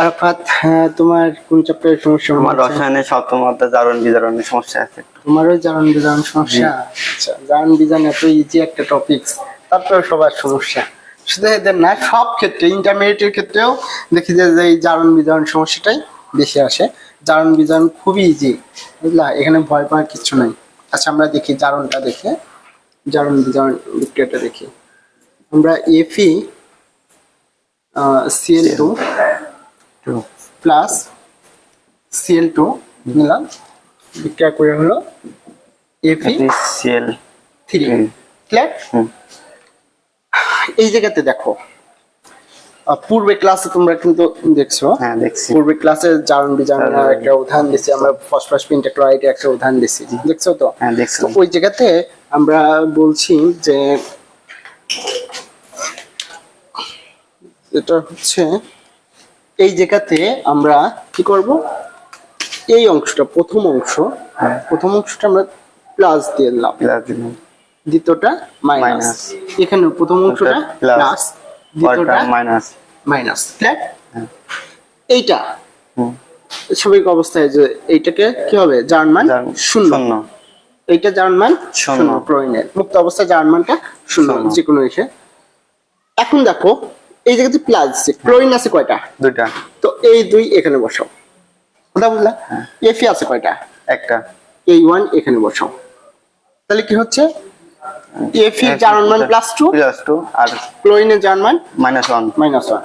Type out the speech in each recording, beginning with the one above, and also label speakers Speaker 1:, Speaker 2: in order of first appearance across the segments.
Speaker 1: আরাফাত হ্যাঁ, তোমার কোন চ্যাপ্টারের সমস্যা?
Speaker 2: আমার
Speaker 1: হচ্ছে?
Speaker 2: রসায়নের সপ্তম অধ্যায় জারণ বিজারণের সমস্যা আছে।
Speaker 1: তোমারও জারণ বিজারণ সমস্যা? আচ্ছা জারণ বিজারণ এত ইজি একটা টপিক তারপরে সবার সমস্যা। শুধু এদের না সব ক্ষেত্রে ইন্টারমিডিয়েটের ক্ষেত্রেও দেখি যে যে এই জারণ বিজারণ সমস্যাটাই বেশি আসে। জারণ বিজারণ খুবই ইজি বুঝলা? এখানে ভয় পাওয়ার কিছু নাই। আচ্ছা আমরা দেখি জারণটা দেখে জারণ বিজারণ বিক্রিয়াটা দেখি। আমরা Fe CL two plus CL two নিলাম। বিক্রিয়া করে হলো এফি
Speaker 2: সিএল
Speaker 1: থ্রি ক্লিয়ার এই জায়গাতে দেখো পূর্বে ক্লাসে তোমরা কিন্তু দেখছ।
Speaker 2: হ্যাঁ দেখছি।
Speaker 1: পূর্বে ক্লাসে জারণ বিজারণের একটা উদাহরণ দিছি আমরা ফসফরাস পেন্টাক্লোরাইডের একটা উদাহরণ দিছি। দেখছ তো?
Speaker 2: হ্যাঁ দেখছি।
Speaker 1: ওই জায়গাতে আমরা বলছি যে এটা হচ্ছে এই জায়গাতে আমরা কি করব? এই অংশটা প্রথম অংশ।
Speaker 2: হ্যাঁ।
Speaker 1: প্রথম অংশটা আমরা প্লাস দিয়ে দিলাম।
Speaker 2: প্লাস দিলাম।
Speaker 1: দ্বিতীয়টা মাইনাস। এখানে প্রথম অংশটা প্লাস। দ্বিতীয়টা
Speaker 2: মাইনাস।
Speaker 1: মাইনাস।
Speaker 2: হ্যাঁ।
Speaker 1: এইটা। স্বাভাবিক অবস্থায় যে এইটাকে কি হবে? জার্মান মান শূন্য। এইটা জার্মান মান
Speaker 2: শূন্য।
Speaker 1: ক্লোরিনের মুক্ত অবস্থায় জার্মান মানটা শূন্য।
Speaker 2: শূন্য।
Speaker 1: যে কোনো এসে। এখন দেখো এই জায়গাতে প্লাস আছে ক্লোরিন আছে কয়টা?
Speaker 2: দুইটা।
Speaker 1: তো এই দুই এখানে বসাও। কথা বুঝলা? এফি আছে কয়টা?
Speaker 2: একটা।
Speaker 1: এই ওয়ান এখানে বসাও। তাহলে কি হচ্ছে? এফি জার্মান মান প্লাস টু
Speaker 2: প্লাস টু আর
Speaker 1: ক্লোরিনের জার্মান
Speaker 2: মাইনাস ওয়ান
Speaker 1: মাইনাস ওয়ান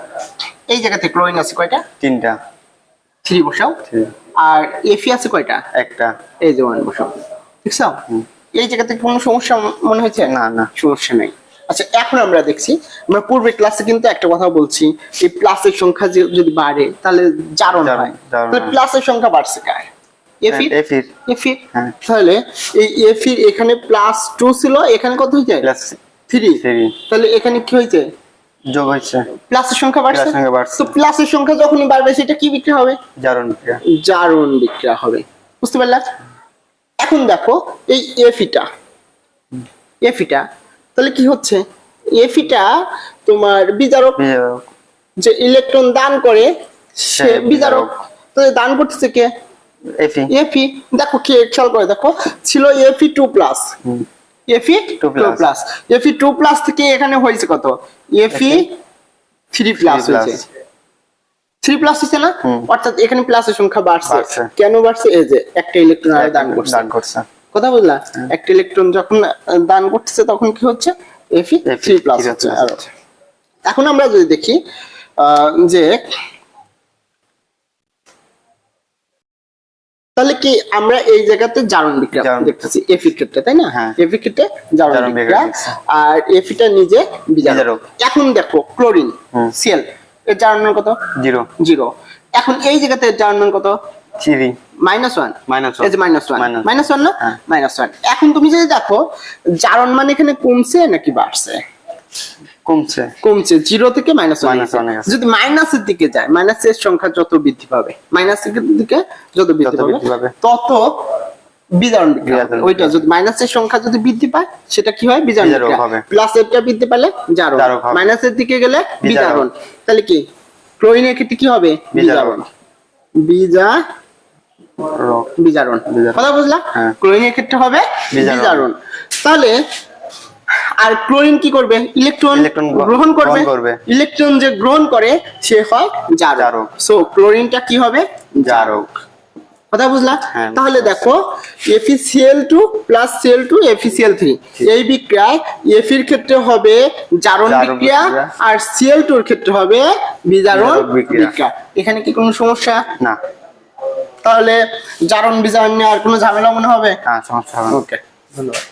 Speaker 1: এই জায়গাতে ক্লোরিন আছে কয়টা?
Speaker 2: তিনটা।
Speaker 1: থ্রি বসাও। আর এফি আছে কয়টা?
Speaker 2: একটা।
Speaker 1: এই যে ওয়ান বসাও। দেখছ? এই জায়গাতে কোনো সমস্যা মনে হয়েছে?
Speaker 2: না, না।
Speaker 1: সমস্যা নেই। আচ্ছা এখন আমরা দেখছি আমরা পূর্বের ক্লাসে কিন্তু একটা কথা বলছি এই প্লাসের সংখ্যা যদি বাড়ে তাহলে জারণ হয়। তাহলে প্লাসের সংখ্যা বাড়ছে কার? এফি
Speaker 2: হ্যাঁ, হ্যাঁ।
Speaker 1: তাহলে এই এফি এখানে প্লাস টু ছিল এখানে কত হয়েছে? থ্রি
Speaker 2: থ্রি
Speaker 1: তাহলে এখানে কি হয়েছে?
Speaker 2: যোগ
Speaker 1: প্লাসের সংখ্যা বাড়ছে?
Speaker 2: প্লাসের সংখ্যা
Speaker 1: তো প্লাসের সংখ্যা যখনই বাড়বে সেটা কি বিক্রি হবে?
Speaker 2: জারণ ক্রিয়া
Speaker 1: জারণ বিক্রিয়া হবে। বুঝতে পারলা এখন দেখো এই এফিটা এফিটা তাহলে কি হচ্ছে? এফিটা তোমার বিজারক যে ইলেকট্রন দান করে সে
Speaker 2: সে
Speaker 1: বিজারক। তাহলে দান করতেছে কে?
Speaker 2: এফি।
Speaker 1: এফি। দেখো কি খেয়াল করে দেখো ছিল Fe two plus. Fe two
Speaker 2: 2
Speaker 1: plus. Fe two plus থেকে এখানে হয়েছে কত? Fe three plus. হয়েছে। থ্রি প্লাস হচ্ছে না? অর্থাৎ এখানে প্লাসের সংখ্যা বাড়ছে। কেন বাড়ছে? এই যে একটা ইলেকট্রন দান করছে। কথা বুঝলা একটা ইলেকট্রন যখন দান করতেছে তখন কি হচ্ছে? এফি থ্রি প্লাস হচ্ছে। এখন আমরা যদি দেখি যে তাহলে কি আমরা এই জায়গাতে জারণ বিক্রিয়া দেখতেছি এফি ক্ষেত্রে তাই না?
Speaker 2: হ্যাঁ।
Speaker 1: এফি ক্ষেত্রে জারণ বিক্রিয়া আর এফিটা নিজে বিজারক। এখন দেখো ক্লোরিন। সিএল এর জারণ মান কত?
Speaker 2: জিরো
Speaker 1: জিরো এখন এই জায়গাতে জারণ মান কত?
Speaker 2: থ্রি।
Speaker 1: মাইনাস ওয়ান
Speaker 2: মাইনাস
Speaker 1: যে মাইনাস ওয়ান মাইনাস ওয়ান না?
Speaker 2: হ্যাঁ।
Speaker 1: মাইনাস ওয়ান এখন তুমি যদি দেখো জারণ মান এখানে কমছে নাকি বাড়ছে?
Speaker 2: কমছে।
Speaker 1: কমছে। জিরো থেকে মাইনাস ওয়ান। যদি মাইনাসের দিকে যায় মাইনাসের সংখ্যা যত বৃদ্ধি পাবে মাইনাসের দিকে যত বৃদ্ধি পাবে। তত বিজারণ ওইটা যদি মাইনাসের সংখ্যা যদি বৃদ্ধি পায় সেটা কি হয়? বিজারণ
Speaker 2: হবে।
Speaker 1: প্লাসেরটা বৃদ্ধি পেলে জারণ। মাইনাসের দিকে গেলে
Speaker 2: বিজারণ।
Speaker 1: তাহলে কি? ক্লোরিনের ক্ষেত্রে কি হবে?
Speaker 2: বিজারণ।
Speaker 1: বিজা বিজারণ। কথা বুঝলা?
Speaker 2: হ্যাঁ।
Speaker 1: ক্লোরিনের ক্ষেত্রে হবে
Speaker 2: বিজারণ।
Speaker 1: বিজারণ। তাহলে আর ক্লোরিন কি করবে? ইলেকট্রন
Speaker 2: ইলেকট্রন গ্রহণ
Speaker 1: গ্রহণ করবে। ইলেকট্রন যে গ্রহণ করে সে হয় জারক।
Speaker 2: জারক।
Speaker 1: সো ক্লোরিনটা কি হবে?
Speaker 2: জারক।
Speaker 1: কথা বুঝলা? তাহলে দেখো Fe CL two plus CL two Fe CL three এই বিক্রিয়ায় এফির ক্ষেত্রে হবে জারণ বিক্রিয়া। আর সিএল টুর ক্ষেত্রে হবে বিজারণ।
Speaker 2: বিক্রিয়া।
Speaker 1: এখানে কি কোনো সমস্যা?
Speaker 2: না।
Speaker 1: তাহলে জারণ বিজারণ নিয়ে আর কোনো ঝামেলা মনে হবে?
Speaker 2: হ্যাঁ সমস্যা হবে
Speaker 1: ওকে ধন্যবাদ।